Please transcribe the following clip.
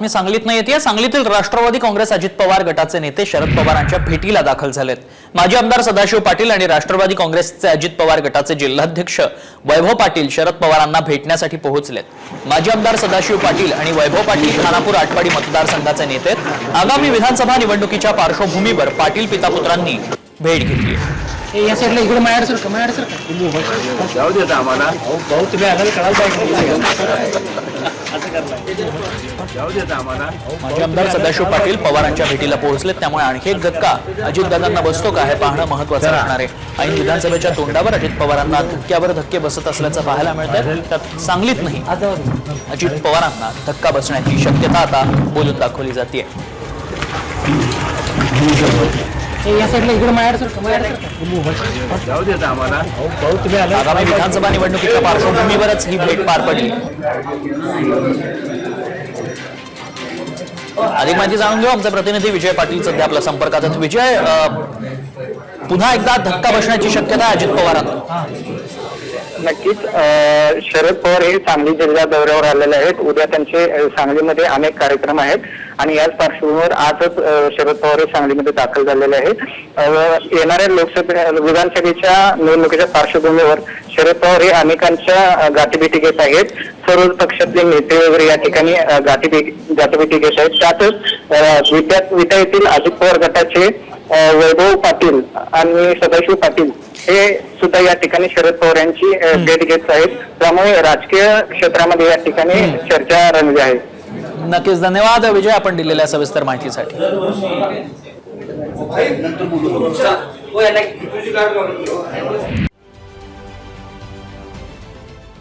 मी सांगलीत नाही येते. सांगलीतील राष्ट्रवादी काँग्रेस अजित पवार गटाचे नेते शरद पवारांच्या भेटीला दाखल झालेत. माजी आमदार सदाशिव पाटील आणि राष्ट्रवादी काँग्रेसचे अजित पवार गटाचे जिल्हाध्यक्ष वैभव पाटील शरद पवारांना भेटण्यासाठी पोहोचलेत. माजी आमदार सदाशिव पाटील आणि वैभव पाटील खानापूर आटपाडी मतदारसंघाचे नेते आहेत. आगामी विधानसभा निवडणुकीच्या पार्श्वभूमीवर पाटील पितापुत्रांनी भेट घेतली आम्हाला. आम्हाला. माजी आमदार सदाशिव पाटील पवारांच्या भेटीला पोहोचलेत. त्यामुळे आणखी एक धक्का अजितदादांना बसतो का हे पाहणं महत्वाचं असणार आहे. ऐन विधानसभेच्या तोंडावर अजित पवारांना धक्क्यावर धक्के बसत असल्याचं पाहायला मिळत आहे त्यात सांगलीत नाही. अजित पवारांना धक्का बसण्याची शक्यता आता बोलून दाखवली जाते हे या साईडला इकडे मायाड सर का मायाड सर का जाऊ देत आम्हाला. भाऊ तुम्ही आम्हाला आगामी विधानसभा निवडणुकीच्या पार्श्वभूमीवरच ही भेट पार पडली. अधिक माहिती जाणून घेऊ आमचे प्रतिनिधी विजय पाटील सध्या आपल्या संपर्कात विजय अं, पुन्हा एकदा धक्का बसण्याची शक्यता अजित पवारांना. नक्कीच अ, शरद पवार हे सांगली जिल्हा दौऱ्यावर आलेले आहेत. उद्या त्यांचे सांगलीमध्ये अनेक कार्यक्रम आहेत. आणि याच पार्श्वभूमीवर आजच शरद पवार हे सांगलीमध्ये दाखल झालेले आहेत. येणाऱ्या लोकसभे विधानसभेच्या निवडणुकीच्या पार्श्वभूमीवर शरद पवार हे अनेकांच्या गाठीभेटी घेत आहेत. सर्व पक्षातले नेते वगैरे या ठिकाणी गाठीभेटी गाठीभेटी घेत आहेत. त्यातच विट्या विटा येथील अजित पवार गटाचे वैभव पाटील आणि सदाशिव पाटील हे सुद्धा या ठिकाणी शरद पवार यांची भेट घेत आहेत. त्यामुळे राजकीय क्षेत्रामध्ये या ठिकाणी चर्चा रंगली आहे. नक्कीच. धन्यवाद विजय आपण दिलेल्या सविस्तर माहितीसाठी.